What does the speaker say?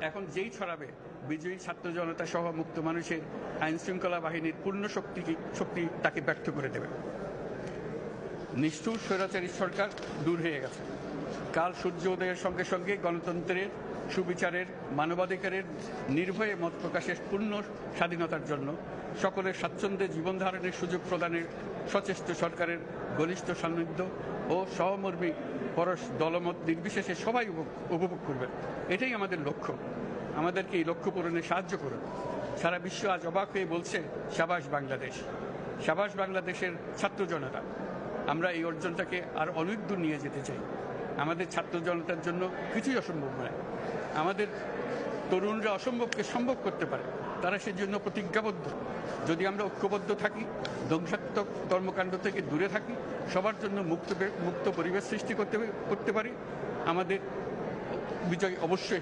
এখন যেই ছড়াবে, বিজয়ী ছাত্র জনতা সহ মুক্ত মানুষের আইন শৃঙ্খলা বাহিনীর পূর্ণ শক্তি শক্তি তাকে ব্যর্থ করে দেবে। নিষ্ঠুর স্বৈরাচারী সরকার দূর হয়ে গেছে। কাল সূর্য উদয়ের সঙ্গে সঙ্গে গণতন্ত্রের সুবিচারের, মানবাধিকারের নির্ভয়ে মত প্রকাশের পূর্ণ স্বাধীনতার জন্য সকলের স্বাচ্ছন্দ্যে জীবন ধারণের সুযোগ প্রদানের সচেষ্ট সরকারের ঘনিষ্ঠ সান্নিধ্য ও সহমর্মী পরশ দলমত নির্বিশেষে সবাই উপভোগ- উপভোগ করবে এটাই আমাদের লক্ষ্য। আমাদেরকে এই লক্ষ্য পূরণে সাহায্য করুন। সারা বিশ্ব আজ অবাক হয়ে বলছে, সাবাস বাংলাদেশ। সাবাস বাংলাদেশের ছাত্র জনতা, আমরা এই অর্জনটাকে আর অনেক দূর নিয়ে যেতে চাই। আমাদের ছাত্র জনতার জন্য কিছুই অসম্ভব নয়। আমাদের তরুণরা অসম্ভবকে সম্ভব করতে পারে। তারা সেজন্য প্রতিজ্ঞাবদ্ধ। যদি আমরা ঐক্যবদ্ধ থাকি, ধ্বংসাত্মক কর্মকাণ্ড থেকে দূরে থাকি, সবার জন্য মুক্ত মুক্ত পরিবেশ সৃষ্টি করতে করতে পারি, আমাদের বিজয় অবশ্যই